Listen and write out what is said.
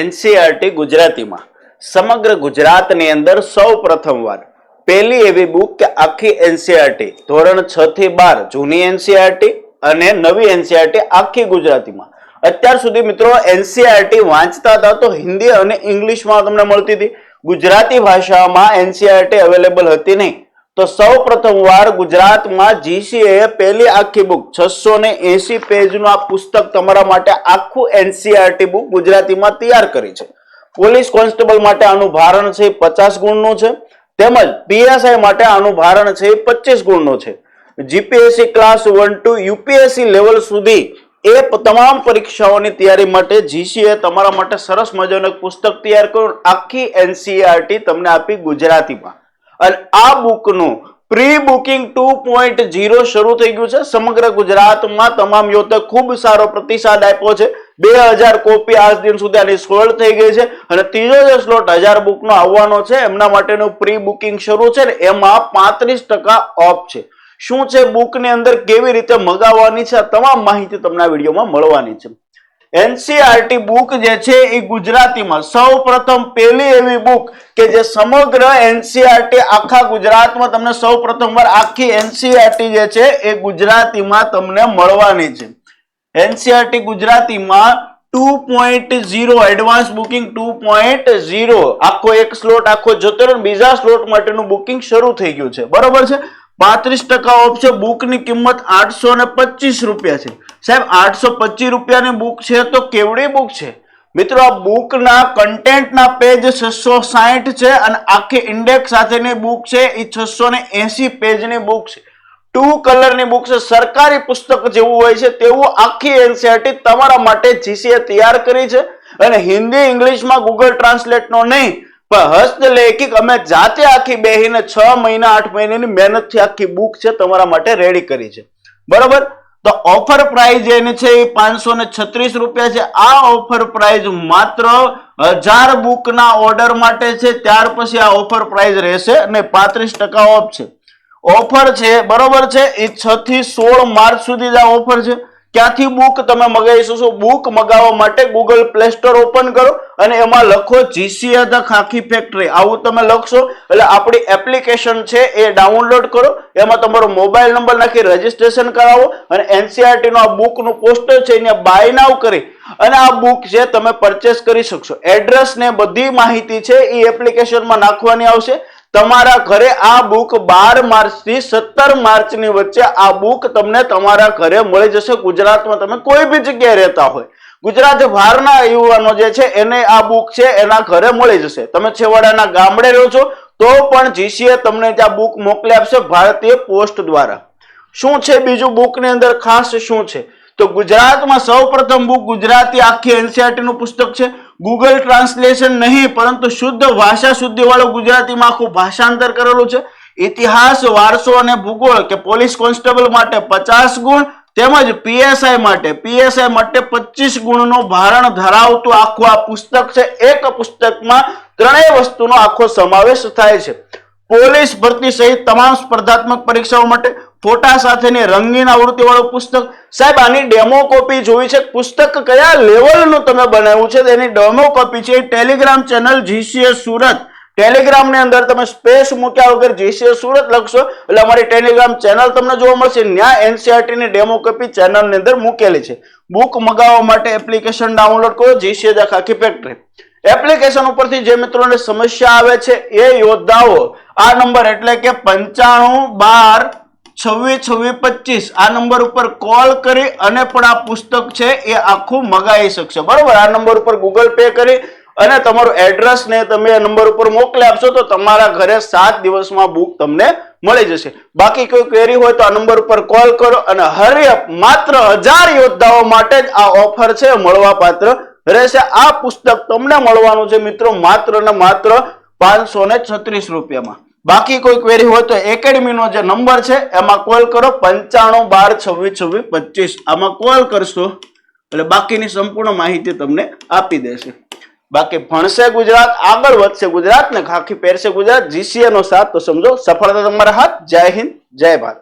NCERT ગુજરાતીમાં. સમગ્ર ગુજરાતની અંદર સૌ પ્રથમવાર પહેલી એવી બુક કે આખી એનસીઆરટી ધોરણ છ થી બાર જૂની એનસીઆરટી અને નવી એનસીઆરટી આખી ગુજરાતીમાં. અત્યાર સુધી મિત્રો એનસીઆરટી વાંચતા હતા તો હિન્દી અને ઇંગ્લિશમાં તમને મળતી હતી. ગુજરાતી ભાષામાં એનસીઆરટી અવેલેબલ હતી નહીં. તો સૌ પ્રથમવાર ગુજરાતમાં જીસીએ પહેલી આખી બુક, છસો ને એસી પેજનું આ પુસ્તક તમારા માટે આખું એનસીઆરટી બુક ગુજરાતીમાં તૈયાર કરી છે. પોલીસ કોન્સ્ટેબલ માટે આનું ભારણ છે પચાસ ગુણનું છે. તેમજ પીએસઆઈ માટે આનું ભારણ છે પચીસ ગુણનું છે. GPSC class one two UPSC level સુધી એ તમામ પરીક્ષાઓની તૈયારી માટે જીસીએ તમારા માટે સરસ મજાનું પુસ્તક તૈયાર કર્યું. આખી એનસીઆરટી તમને આપી ગુજરાતીમાં. અને આ બુકનું pre booking two point zero શરૂ થઈ ગયું છે. સમગ્ર ગુજરાતમાં તમામ યુવતો ખૂબ સારો પ્રતિસાદ આપ્યો છે. બે હજાર કોપી આજ દિન સુધી આની સોલ્ડ થઈ ગઈ છે અને ત્રીજો જે સ્લોટ હજાર બુકનો આવવાનો છે, એમના માટેનું પ્રી બુકિંગ શરૂ છે ને એમાં પાંત્રીસ ટકા ઓફ છે. શું છે બુકની અંદર કેવી રીતે મગાવવાની છે, આ તમામ માહિતી તમને આ વિડીયોમાં મળવાની છે. એનસીઆરટી બુક જે છે એ ગુજરાતીમાં સૌ પ્રથમ પહેલી એવી બુક કે જે સમગ્ર એનસીઆરટી આખા ગુજરાતમાં તમને સૌ પ્રથમવાર આખી એનસીઆરટી જે છે એ ગુજરાતીમાં તમને મળવાની છે. એનસીઆરટી ગુજરાતીમાં two point zero advance booking, two point zero. આખો એક સ્લોટ, આખો જતો રહ્યો બીજા સ્લોટ માટેનું બુકિંગ શરૂ થઈ ગયું છે. બરોબર છે? પાંત્રીસ ટકા ઓફ છે બુકની કિંમત આઠસો ને પચીસ રૂપિયા છે. સાહેબ, આઠસો પચીસ રૂપિયાની બુક છે તો કેવડી બુક છે? મિત્રો, આ બુકના કન્ટેન્ટના પેજ છસો સાહીઠ છે અને આખી ઇન્ડેક્સ સાથેની બુક છે એ છસો ને એસી પેજની બુક છે. ટુ કલરની બુક છે, સરકારી પુસ્તક જેવું હોય છે, તેવું આખી એનસીઆરટી તમારા માટે જીસીએ તૈયાર કરી છે. અને હિન્દી, ઇંગ્લિશમાં ગૂગલ ટ્રાન્સલેટનો નહીં, પણ હસ્તલેખિક અમે જાતે આખી બેહીને છ મહિના, આઠ મહિનાની મહેનતથી આખી બુક છે, તમારા માટે રેડી કરી છે. બરોબર? તો ઓફર પ્રાઇઝ એની છે એ પાંચસો ને છત્રીસ રૂપિયા છે. આ ઓફર પ્રાઇઝ માત્ર હજાર બુકના ઓર્ડર માટે છે. ત્યાર પછી આ ઓફર પ્રાઇઝ રહેશે અને પાંત્રીસ ટકા ઓફ છે. ઓફર છે, બરોબર છે? એ છ થી સોળ માર્ચ સુધી જ આ ઓફર છે. ક્યાંથી બુક તમે મગાવી શકશો બુક મગાવવા માટે ગૂગલ પ્લે સ્ટોર ઓપન કરો અને એમાં લખો જીસીએ ધ ખાખી ફેક્ટરી આવું તમે લખશો. એટલે આપણી એપ્લિકેશન છે એ ડાઉનલોડ કરો. એમાં તમારો મોબાઈલ નંબર નાખી રજીસ્ટ્રેશન કરાવો અને એનસીઆરટી નો આ બુકનું પોસ્ટર છે એને બાય નાવ કરી અને આ બુક છે તમે પરચેસ કરી શકશો. એડ્રેસ ને બધી માહિતી છે એ એપ્લિકેશનમાં નાખવાની આવશે. તમારા ઘરે આ બુક બાર માર્ચથી સત્તર માર્ચની વચ્ચે આ બુક તમને તમારા ઘરે મળી જશે. ગુજરાતમાં તમે કોઈ બી જગ્યાએ રહેતા હોય. ગુજરાત બહારના યુવાનો જે છે એને આ બુક છે એના ઘરે મળી જશે. તમે છેવાડાના ગામડે રહો છો, તો પણ જીસીએ તમને ત્યાં બુક મોકલી આપશે ભારતીય પોસ્ટ દ્વારા. શું છે બીજું બુકની અંદર ખાસ શું છે? તો ગુજરાતમાં સૌ પ્રથમ બુક ગુજરાતી આખી એનસીઆરટી નું પુસ્તક છે. ગૂગલ ટ્રાન્સલેશન નહીં, પરંતુ શુદ્ધ ભાષા શુદ્ધિવાળો ગુજરાતીમાં આખું ભાષાંતર કરેલું છે. ઇતિહાસ, વારસો અને ભૂગોળ કે પોલીસ કોન્સ્ટેબલ માટે પચાસ ગુણ તેમજ પીએસઆઈ માટે પીએસઆઈ માટે પચીસ ગુણનું ભારણ ધરાવતું આખું આ પુસ્તક છે. એક પુસ્તકમાં ત્રણેય વસ્તુનો આખો સમાવેશ થાય છે. પોલીસ ભરતી સહિત તમામ સ્પર્ધાત્મક પરીક્ષાઓ માટે ફોટા સાથેની રંગીન આવૃત્તિ વાળું પુસ્તક. સાહેબ, આની ડેમો કોપી જોઈ છે. પુસ્તક કયા લેવલનું તમે બનાવ્યું છે? તેની ડેમો કોપી છે ટેલિગ્રામ ચેનલ જીસીએસ સુરત. ટેલિગ્રામની અંદર તમે સ્પેસ મૂક્યા વગર જીસીએસ સુરત લખશો. એટલે અમારી ટેલિગ્રામ ચેનલ તમને જોવા મળશે. ત્યાં એનસીઆરટી ની ડેમો કોપી ચેનલની અંદર મૂકેલી છે. બુક મગાવવા માટે એપ્લિકેશન ડાઉનલોડ કરો. જીસીએસ આખી ફેક્ટરી. એપ્લિકેશન ઉપરથી જે મિત્રોને સમસ્યા આવે છે એ યોદ્ધાઓ. આ નંબર એટલે કે પંચાણું બાર છવ્વીસ છવ્વીસ, પચીસ. આ નંબર ઉપર કોલ કરી અને પણ આ પુસ્તક છે એ આખું મગાવી શકશે. બરોબર? આ નંબર ઉપર ગૂગલ પે કરી અને તમારું એડ્રેસ ને તમે આ નંબર ઉપર મોકલી આપશો તો તમારા ઘરે સાત દિવસમાં બુક તમને મળી જશે. બાકી કોઈ ક્વેરી હોય તો આ નંબર ઉપર કોલ કરો અને હરિયપ માત્ર હજાર યોદ્ધાઓ માટે જ આ ઓફર છે મળવા પાત્ર રહેશે. આ પુસ્તક તમને મળવાનું છે મિત્રો માત્ર ને માત્ર પાંચસો ને છત્રીસ રૂપિયામાં. બાકી કોઈ ક્વેરી હોય તો એકેડમીનો જે નંબર છે, એમાં કોલ કરો પંચાણું બાર છવ્વીસ છવ્વીસ પચીસ. આમાં કોલ કરશો, એટલે બાકીની સંપૂર્ણ માહિતી તમને આપી દેશે. બાકી ભણશે ગુજરાત, આગળ વધશે ગુજરાત ને ખાખી પહેરશે ગુજરાત જીસીએ નો સાથ તો સમજો. સફળતા તમારા હાથ. જય હિન્દ, જય ભારત.